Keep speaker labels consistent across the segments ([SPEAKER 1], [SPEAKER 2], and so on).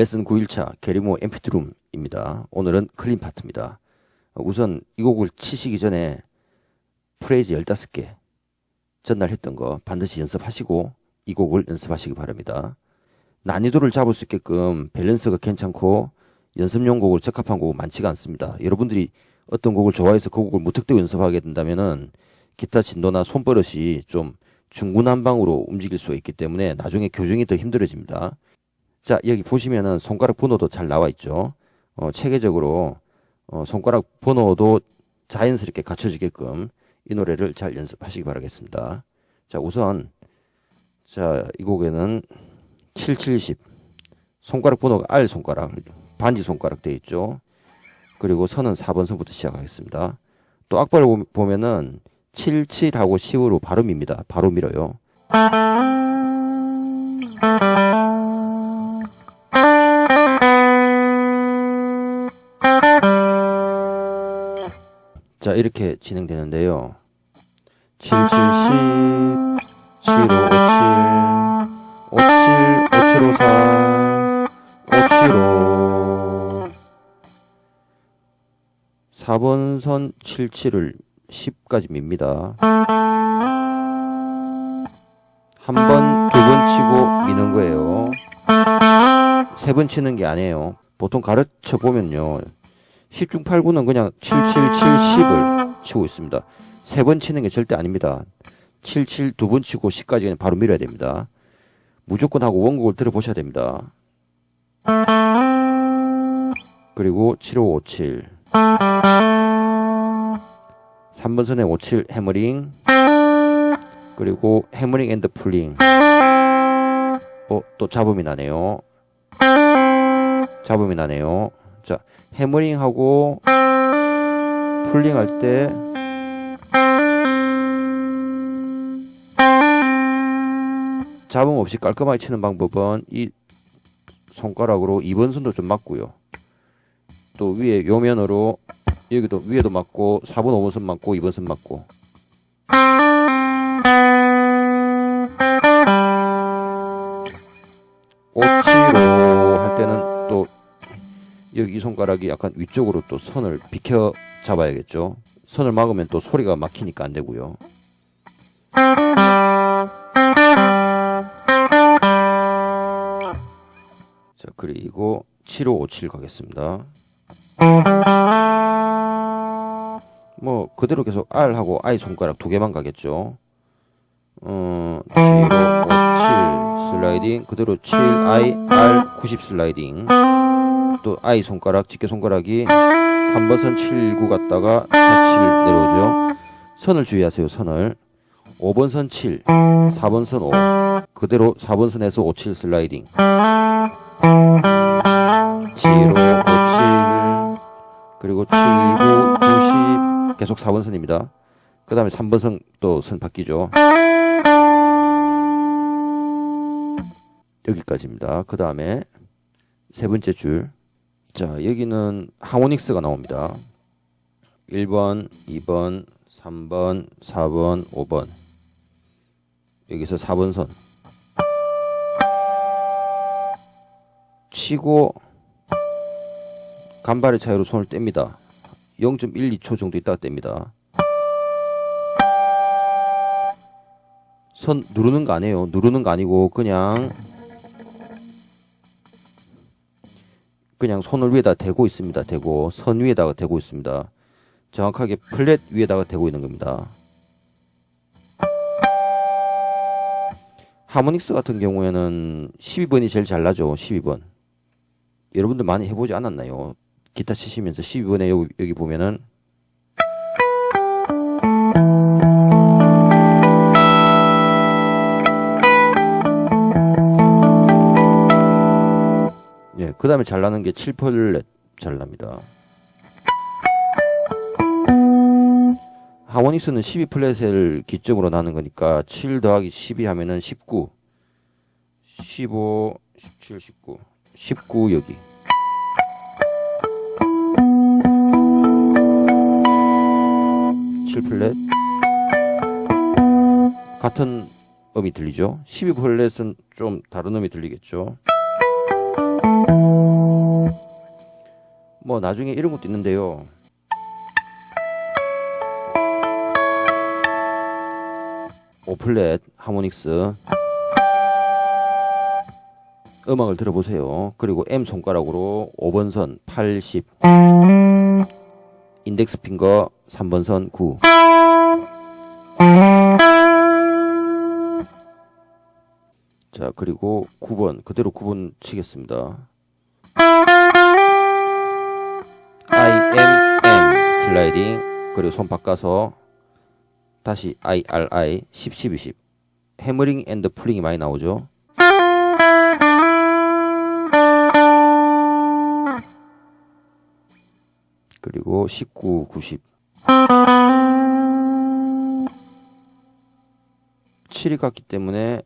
[SPEAKER 1] 레슨 9일차 게리모 엠피트룸입니다. 오늘은 클린 파트입니다. 우선 이 곡을 치시기 전에 프레이즈 15개 전날 했던 거 반드시 연습하시고 이 곡을 연습하시기 바랍니다. 난이도를 잡을 수 있게끔 밸런스가 괜찮고 연습용 곡으로 적합한 곡은 많지가 않습니다. 여러분들이 어떤 곡을 좋아해서 그 곡을 무턱대고 연습하게 된다면은 기타 진도나 손버릇이 좀 중구난방으로 움직일 수가 있기 때문에 나중에 교정이 더 힘들어집니다. 자, 여기 보시면은 손가락 번호도 잘 나와 있죠. 어, 체계적으로 어, 손가락 번호도 자연스럽게 갖춰지게끔 이 노래를 잘 연습하시기 바라겠습니다. 자, 우선 자, 이 곡에는 770 손가락 번호가 R 손가락, 반지 손가락 되어 있죠. 그리고 선은 4번 선부터 시작하겠습니다. 또 악보를 보면은 77하고 10으로 바로 밉니다. 바로 밀어요. 자, 이렇게 진행되는데요. 770, 7557, 57, 5754, 575. 4번 선 77을 10까지 밉니다. 한 번, 두 번 치고 미는 거예요. 세 번 치는 게 아니에요. 보통 가르쳐 보면요. 10중 8구는 그냥 77, 70을 치고 있습니다. 세 번 치는 게 절대 아닙니다. 77 두 번 치고 10까지 그냥 바로 밀어야 됩니다. 무조건 하고 원곡을 들어보셔야 됩니다. 그리고 7557 3번 선에 57 해머링 그리고 해머링 앤드 풀링 어, 또 잡음이 나네요. 잡음이 나네요. 자, 해머링하고 풀링 할때 잡음 없이 깔끔하게 치는 방법은 이 손가락으로 2번 선도 좀 맞고요. 또 위에 요면으로 여기도 위에도 맞고 4번 5번 선 맞고 2번 선 맞고 여기 이 손가락이 약간 위쪽으로 또 선을 비켜 잡아야겠죠. 선을 막으면 또 소리가 막히니까 안 되고요. 자, 그리고 7557 가겠습니다. 뭐 그대로 계속 R 하고 I 손가락 두 개만 가겠죠. 어, 7557 슬라이딩 그대로 7 I R 90 슬라이딩 또 I 손가락 집게 손가락이 3번 선 79 갔다가 47 내려오죠. 선을 주의하세요. 선을 5번 선 7, 4번 선 5. 그대로 4번 선에서 57 슬라이딩. 7, 5, 57 그리고 7, 9, 90 계속 4번 선입니다. 그 다음에 3번 선 또 선 바뀌죠. 여기까지입니다. 그 다음에 세 번째 줄. 자, 여기는 하모닉스가 나옵니다. 1번, 2번, 3번, 4번, 5번. 여기서 4번 선. 치고 간발의 차이로 손을 뗍니다. 0.12초 정도 있다가 뗍니다. 선 누르는 거 아니에요. 누르는 거 아니고 그냥 그냥 손을 위에다 대고 있습니다. 대고 선 위에다가 대고 있습니다. 정확하게 플랫 위에다가 대고 있는 겁니다. 하모닉스 같은 경우에는 12번이 제일 잘 나죠. 12번. 여러분들 많이 해보지 않았나요? 기타 치시면서 12번에 여기, 보면은 예, 그 다음에 잘 나는 게 7펄렛 잘 납니다. 하모닉스는 12 플랫을 기점으로 나는 거니까 7 더하기 12 하면은 19 15 17 19 19 여기. 칠 플랫. 같은 음이 들리죠? 12플랫은 좀 다른 음이 들리겠죠 뭐 나중에 이런 것도 있는데요. 오플렛 하모닉스 음악을 들어보세요. 그리고 M 손가락으로 5번 선 80, 인덱스 핑거 3번 선 9. 자, 그리고 9번 그대로 9번 치겠습니다. I M M 슬라이딩 그리고 손 바꿔서 다시 I R I 10 10 20 해머링 앤드 풀링이 많이 나오죠. 그리고 19 90 7이 갔기 때문에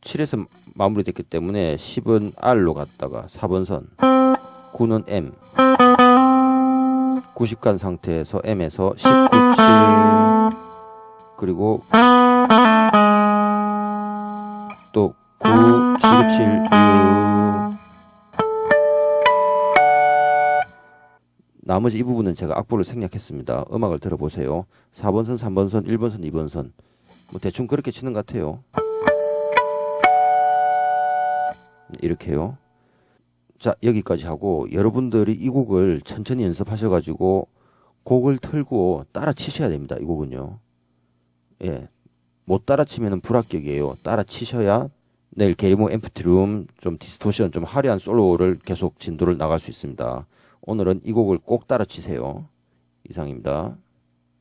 [SPEAKER 1] 7에서 마무리됐기 때문에 10은 R로 갔다가 4번 선. 9는 M 90간 상태에서 M에서 19, 7 그리고 또 9, 7, 7, 6 나머지 이 부분은 제가 악보를 생략했습니다. 음악을 들어보세요. 4번 선, 3번 선, 1번 선, 2번 선. 뭐 대충 그렇게 치는 것 같아요. 이렇게요. 자, 여기까지 하고 여러분들이 이 곡을 천천히 연습하셔 가지고 곡을 틀고 따라 치셔야 됩니다. 이 곡은요. 예. 못 따라 치면은 불합격이에요. 따라 치셔야 내일 게리모 앰프트룸 좀 디스토션 좀 화려한 솔로를 계속 진도를 나갈 수 있습니다. 오늘은 이 곡을 꼭 따라 치세요. 이상입니다.